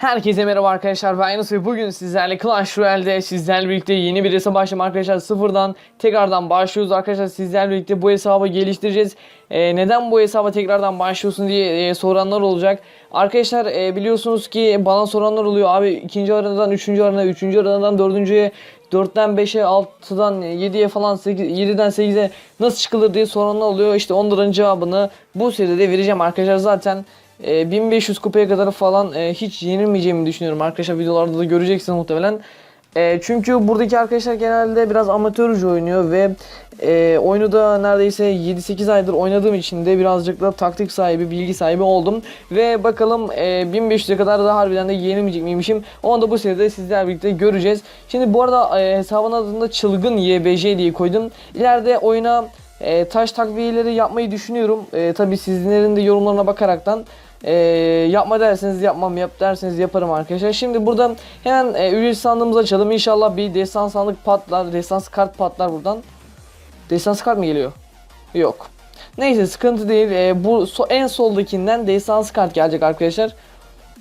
Herkese merhaba arkadaşlar ben Yunus ve bugün sizlerle Clash Royale'de sizlerle birlikte yeni bir hesap başladım arkadaşlar sıfırdan tekrardan başlıyoruz. Arkadaşlar sizlerle birlikte bu hesabı geliştireceğiz. Ee, neden bu hesaba tekrardan başlıyorsun diye e, soranlar olacak. Arkadaşlar e, biliyorsunuz ki bana soranlar oluyor. Abi ikinci aradan üçüncü aradan üçüncü aradan dördüncüye 4'ten 5'e 6'dan 7'ye falan 8, 7'den 8'e nasıl çıkılır diye soranlar oluyor. İşte onların cevabını bu seride vereceğim. Arkadaşlar zaten e, 1500 kupaya kadar falan e, hiç yenilmeyeceğimi düşünüyorum. Arkadaşlar videolarda da göreceksiniz muhtemelen. E, çünkü buradaki arkadaşlar genelde biraz amatörce oynuyor ve e, oyunu da neredeyse 7-8 aydır oynadığım için de birazcık da taktik sahibi, bilgi sahibi oldum. Ve bakalım e, 1500'e kadar da harbiden de yenilmeyecek miymişim. Onu da bu seride sizlerle birlikte göreceğiz. Şimdi bu arada e, hesabın adını da Çılgın YBJ diye koydum. İleride oyuna e, taş takviyeleri yapmayı düşünüyorum. E, Tabi sizlerin de yorumlarına bakaraktan e, yapma derseniz yapmam, yap derseniz yaparım arkadaşlar. Şimdi burada hemen e, ücretsiz sandığımızı açalım. İnşallah bir destan sandık patlar, destans kart patlar buradan. Destans kart mı geliyor? Yok. Neyse sıkıntı değil. E, bu so- en soldakinden destans kart gelecek arkadaşlar.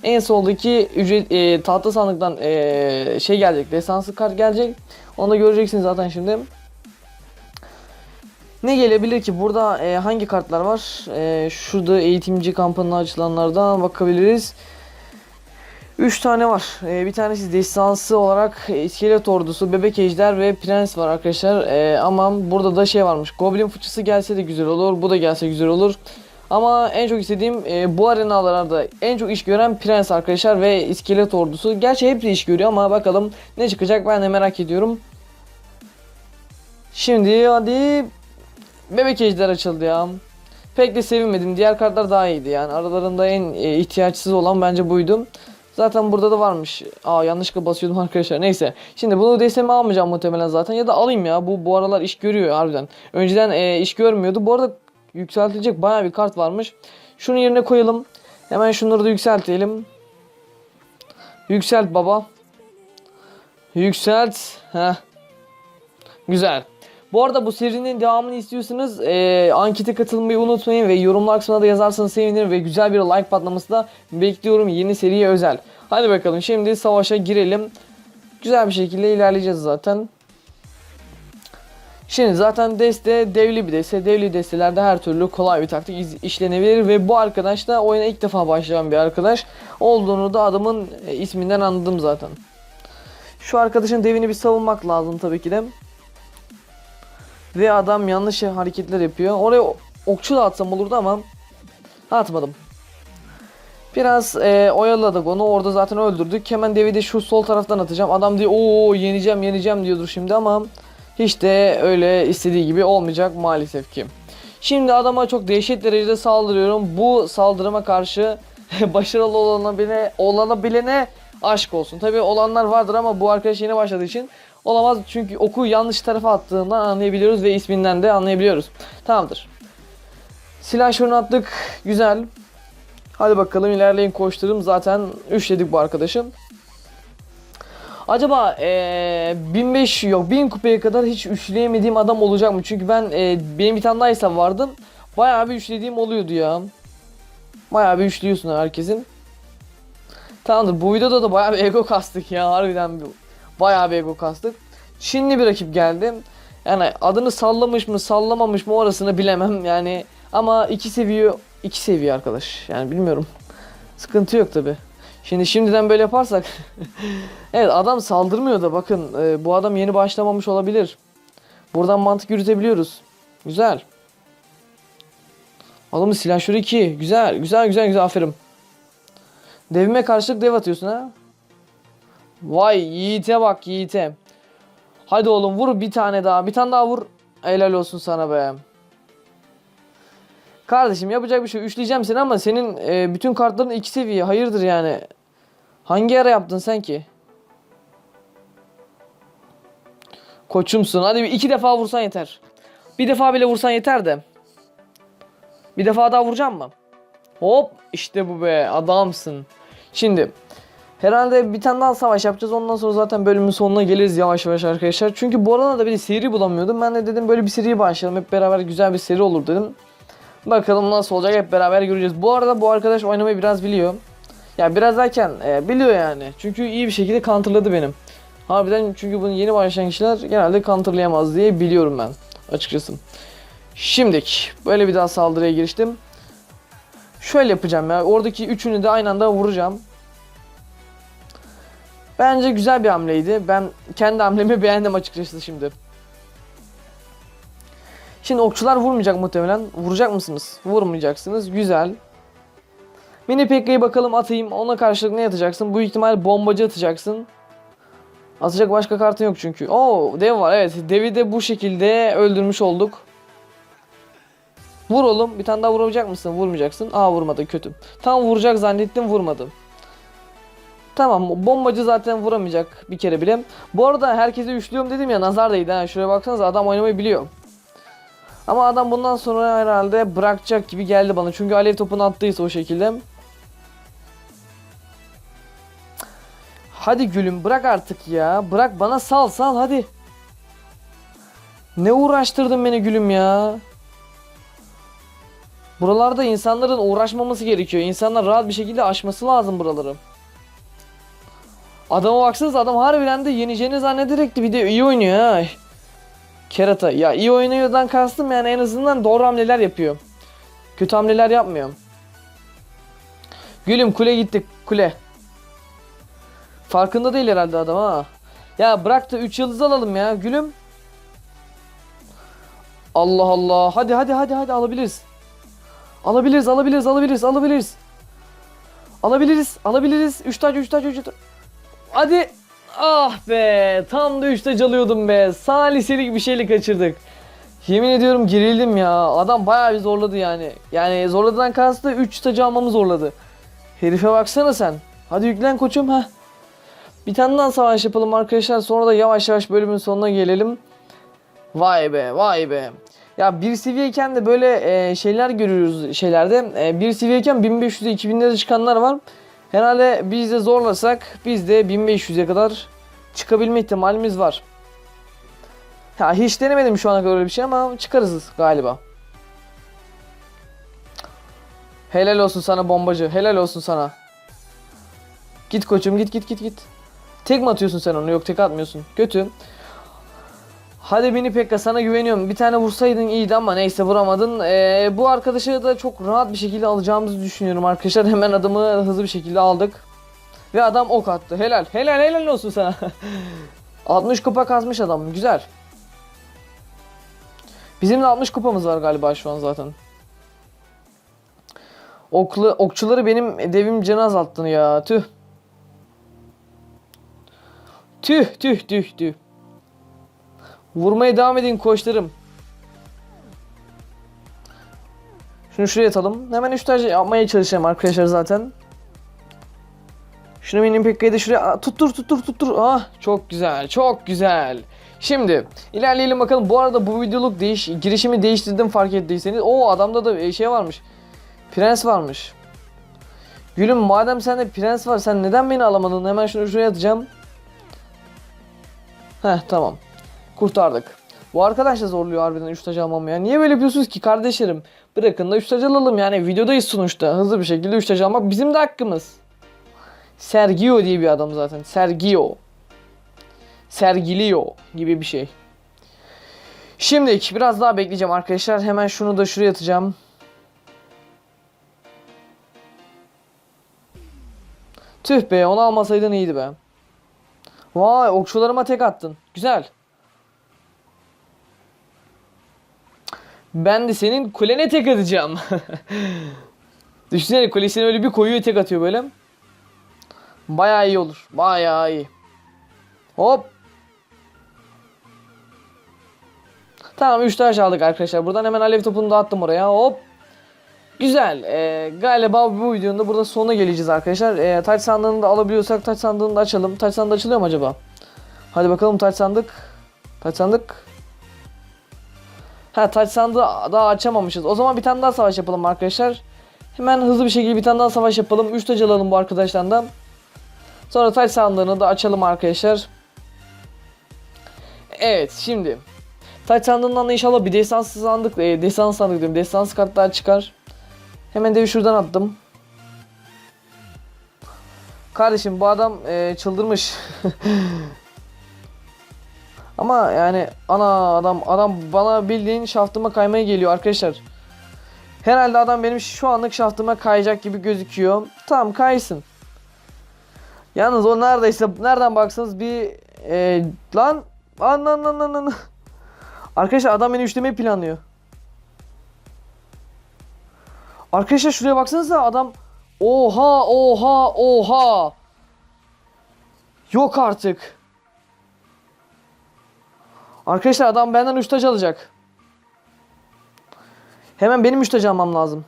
En soldaki ücret e, tahta sandıktan e, şey gelecek, destansı kart gelecek. Onu da göreceksiniz zaten şimdi. Ne gelebilir ki? Burada e, hangi kartlar var? E, şurada eğitimci kampının açılanlardan bakabiliriz. 3 tane var. E, bir tanesi destansı olarak iskelet ordusu, bebek ejder ve prens var arkadaşlar. E, ama burada da şey varmış. Goblin fıçısı gelse de güzel olur. Bu da gelse güzel olur. Ama en çok istediğim e, bu arenalarda en çok iş gören prens arkadaşlar ve iskelet ordusu. Gerçi hepsi iş görüyor ama bakalım ne çıkacak ben de merak ediyorum. Şimdi hadi Bebek ejder açıldı ya. Pek de sevinmedim. Diğer kartlar daha iyiydi yani. Aralarında en e, ihtiyaçsız olan bence buydu. Zaten burada da varmış. Aa yanlışlıkla basıyordum arkadaşlar. Neyse. Şimdi bunu DSM'e almayacağım muhtemelen zaten. Ya da alayım ya. Bu bu aralar iş görüyor harbiden. Önceden e, iş görmüyordu. Bu arada yükseltilecek bayağı bir kart varmış. Şunun yerine koyalım. Hemen şunları da yükseltelim. Yükselt baba. Yükselt. Heh. Güzel. Bu arada bu serinin devamını istiyorsanız e, ankete katılmayı unutmayın ve yorumlar kısmına da yazarsanız sevinirim ve güzel bir like patlaması da bekliyorum yeni seriye özel. Hadi bakalım şimdi savaşa girelim. Güzel bir şekilde ilerleyeceğiz zaten. Şimdi zaten deste devli bir deste. Devli destelerde her türlü kolay bir taktik işlenebilir ve bu arkadaş da oyuna ilk defa başlayan bir arkadaş olduğunu da adamın e, isminden anladım zaten. Şu arkadaşın devini bir savunmak lazım tabii ki de. Ve adam yanlış hareketler yapıyor. Oraya okçu da atsam olurdu ama atmadım. Biraz e, oyaladık onu. Orada zaten öldürdük. Hemen devi de şu sol taraftan atacağım. Adam diyor ooo yeneceğim yeneceğim diyordur şimdi ama hiç de öyle istediği gibi olmayacak maalesef ki. Şimdi adama çok dehşet derecede saldırıyorum. Bu saldırıma karşı başarılı olanabilene, olanabilene aşk olsun. Tabi olanlar vardır ama bu arkadaş yeni başladığı için olamaz. Çünkü oku yanlış tarafa attığından anlayabiliyoruz ve isminden de anlayabiliyoruz. Tamamdır. Silah şunu attık. Güzel. Hadi bakalım ilerleyin koşturalım. Zaten üçledik bu arkadaşın. Acaba eee 1500 yok 1000 kupaya kadar hiç üçleyemediğim adam olacak mı? Çünkü ben eee, benim bir tane daha hesap vardı. Bayağı bir üçlediğim oluyordu ya. Bayağı bir üçlüyorsun herkesin. Tamamdır bu videoda da bayağı bir ego kastık ya harbiden bir- bayağı bir ego kastık. Çinli bir rakip geldi. Yani adını sallamış mı sallamamış mı orasını bilemem yani ama iki seviye iki seviye arkadaş yani bilmiyorum. Sıkıntı yok tabi. Şimdi şimdiden böyle yaparsak Evet adam saldırmıyor da bakın e, bu adam yeni başlamamış olabilir. Buradan mantık yürütebiliyoruz. Güzel. Adamın silahşörü 2. Güzel güzel güzel güzel aferin. Devime karşılık dev atıyorsun ha. Vay Yiğit'e bak Yiğit'e. Hadi oğlum vur bir tane daha. Bir tane daha vur. Helal olsun sana be. Kardeşim yapacak bir şey. Üçleyeceğim seni ama senin e, bütün kartların iki seviye. Hayırdır yani. Hangi ara yaptın sen ki? Koçumsun. Hadi bir iki defa vursan yeter. Bir defa bile vursan yeter de. Bir defa daha vuracağım mı? Hop işte bu be adamsın. Şimdi herhalde bir tane daha savaş yapacağız. Ondan sonra zaten bölümün sonuna geliriz yavaş yavaş arkadaşlar. Çünkü bu arada da bir seri bulamıyordum. Ben de dedim böyle bir seriye başlayalım. Hep beraber güzel bir seri olur dedim. Bakalım nasıl olacak hep beraber göreceğiz. Bu arada bu arkadaş oynamayı biraz biliyor. Ya biraz erken e, biliyor yani. Çünkü iyi bir şekilde counterladı benim. Harbiden çünkü bunu yeni başlayan kişiler genelde counterlayamaz diye biliyorum ben açıkçası. Şimdik böyle bir daha saldırıya giriştim. Şöyle yapacağım ya. Oradaki üçünü de aynı anda vuracağım. Bence güzel bir hamleydi. Ben kendi hamlemi beğendim açıkçası şimdi. Şimdi okçular vurmayacak muhtemelen. Vuracak mısınız? Vurmayacaksınız. Güzel. Mini Pekka'yı bakalım atayım. Ona karşılık ne atacaksın? Bu ihtimal bombacı atacaksın. Atacak başka kartın yok çünkü. Oo dev var evet. Devi de bu şekilde öldürmüş olduk. Vur oğlum. Bir tane daha vurabilecek mısın? Vurmayacaksın. Aa vurmadı kötü. Tam vuracak zannettim vurmadı. Tamam bombacı zaten vuramayacak bir kere bile. Bu arada herkese üçlüyorum dedim ya nazar değdi ha. Şuraya baksanıza adam oynamayı biliyor. Ama adam bundan sonra herhalde bırakacak gibi geldi bana. Çünkü alev topunu attıysa o şekilde. Hadi gülüm bırak artık ya. Bırak bana sal sal hadi. Ne uğraştırdın beni gülüm ya. Buralarda insanların uğraşmaması gerekiyor. İnsanlar rahat bir şekilde aşması lazım buraları. Adama baksanız adam harbiden de yeneceğini zannederek de bir de iyi oynuyor ha. Kerata. Ya iyi oynuyordan kastım yani en azından doğru hamleler yapıyor. Kötü hamleler yapmıyor. Gülüm kule gittik kule. Farkında değil herhalde adam ha. Ya bırak da 3 yıldız alalım ya gülüm. Allah Allah. Hadi hadi hadi hadi alabiliriz. Alabiliriz alabiliriz alabiliriz alabiliriz. Alabiliriz alabiliriz. 3 taç 3 taç 3 taç. Hadi. Ah be. Tam da 3 taç alıyordum be. Saliselik bir şeyle kaçırdık. Yemin ediyorum gerildim ya. Adam bayağı bir zorladı yani. Yani zorladıdan kastı 3 tacı almamı zorladı. Herife baksana sen. Hadi yüklen koçum ha. Bir tane daha savaş yapalım arkadaşlar. Sonra da yavaş yavaş bölümün sonuna gelelim. Vay be vay be. Ya bir seviyeyken de böyle e, şeyler görüyoruz şeylerde. E, bir seviyeyken 1500'e 2000'lere çıkanlar var. Herhalde biz de zorlasak biz de 1500'e kadar çıkabilme ihtimalimiz var. Ya hiç denemedim şu ana kadar öyle bir şey ama çıkarız galiba. Helal olsun sana bombacı. Helal olsun sana. Git koçum git git git git. Tek mi atıyorsun sen onu? Yok tek atmıyorsun. Kötü. Hadi beni Pekka sana güveniyorum. Bir tane vursaydın iyiydi ama neyse vuramadın. Ee, bu arkadaşı da çok rahat bir şekilde alacağımızı düşünüyorum arkadaşlar. Hemen adamı hızlı bir şekilde aldık. Ve adam ok attı. Helal. Helal helal olsun sana. 60 kupa kazmış adam. Güzel. Bizim de 60 kupamız var galiba şu an zaten. Oklu, okçuları benim devim canı azalttın ya. Tüh. Tüh tüh tüh tüh. Vurmaya devam edin koçlarım. Şunu şuraya atalım. Hemen 3 tane yapmaya çalışacağım arkadaşlar zaten. Şunu benim Pekka'yı da şuraya Aa, tuttur tuttur tuttur. Ah çok güzel çok güzel. Şimdi ilerleyelim bakalım. Bu arada bu videoluk değiş girişimi değiştirdim fark ettiyseniz. O adamda da şey varmış. Prens varmış. Gülüm madem sende prens var sen neden beni alamadın? Hemen şunu şuraya atacağım. Heh tamam. Kurtardık. Bu arkadaş da zorluyor harbiden 3 taç almamı ya. Niye böyle yapıyorsunuz ki kardeşlerim? Bırakın da 3 taç alalım yani videodayız sonuçta. Hızlı bir şekilde 3 taç almak bizim de hakkımız. Sergio diye bir adam zaten. Sergio. Sergilio gibi bir şey. Şimdi biraz daha bekleyeceğim arkadaşlar. Hemen şunu da şuraya atacağım. Tüh be onu almasaydın iyiydi be. Vay okçularıma tek attın. Güzel. Ben de senin kulene tek atacağım. Düşünsene kulesine öyle bir koyuyor tek atıyor böyle. Bayağı iyi olur. Bayağı iyi. Hop. Tamam 3 taş aldık arkadaşlar. Buradan hemen alev topunu da attım oraya. Hop. Güzel. Ee, galiba bu videonun da burada sonuna geleceğiz arkadaşlar. Ee, taç sandığını da alabiliyorsak taç sandığını da açalım. Taç sandığı açılıyor mu acaba? Hadi bakalım taç sandık. Taç sandık. Ha taç sandığı daha açamamışız. O zaman bir tane daha savaş yapalım arkadaşlar. Hemen hızlı bir şekilde bir tane daha savaş yapalım. 3 taç alalım bu arkadaşlardan. Sonra taç sandığını da açalım arkadaşlar. Evet şimdi. Taç sandığından da inşallah bir destansı sandık, e, destansı sandık diyorum. Destansı kartlar çıkar. Hemen de şuradan attım. Kardeşim bu adam e, çıldırmış. Ama yani ana adam adam bana bildiğin şaftıma kaymaya geliyor arkadaşlar. Herhalde adam benim şu anlık şaftıma kayacak gibi gözüküyor. Tamam kaysın. Yalnız o neredeyse nereden baksanız bir e, lan lan lan lan lan lan. Arkadaşlar adam beni üçlemeyi planlıyor. Arkadaşlar şuraya baksanıza adam oha oha oha. Yok artık. Arkadaşlar adam benden 3 taç alacak. Hemen benim 3 taç almam lazım.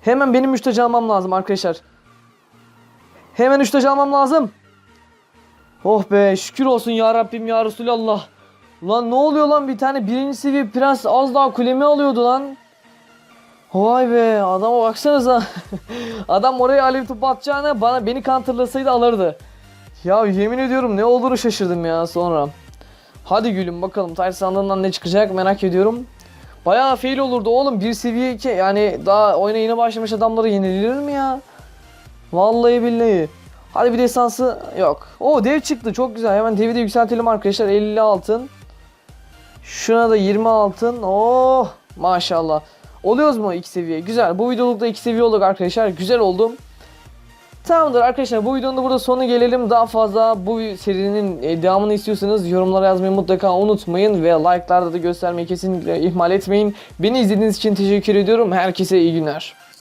Hemen benim 3 taç almam lazım arkadaşlar. Hemen 3 taç almam lazım. Oh be şükür olsun ya Rabbim ya Resulallah. Lan ne oluyor lan bir tane birinci seviye prens az daha kulemi alıyordu lan. Vay be adama baksanıza. Adam oraya alev topu atacağına bana beni counterlasaydı alırdı. Ya yemin ediyorum ne olduğunu şaşırdım ya sonra. Hadi gülüm bakalım taş sandığından ne çıkacak merak ediyorum. Bayağı fail olurdu oğlum bir seviye 2 yani daha oyuna yeni başlamış adamları yenilir mi ya? Vallahi billahi. Hadi bir destansı yok. O dev çıktı çok güzel hemen devi de yükseltelim arkadaşlar 50 altın. Şuna da 20 altın. Oh maşallah. Oluyoruz mu 2 seviye? Güzel. Bu videolukta 2 seviye olduk arkadaşlar. Güzel oldum. Tamamdır arkadaşlar bu videonun da burada sonu gelelim. Daha fazla bu serinin e, devamını istiyorsanız yorumlara yazmayı mutlaka unutmayın. Ve like'larda da göstermeyi kesinlikle ihmal etmeyin. Beni izlediğiniz için teşekkür ediyorum. Herkese iyi günler.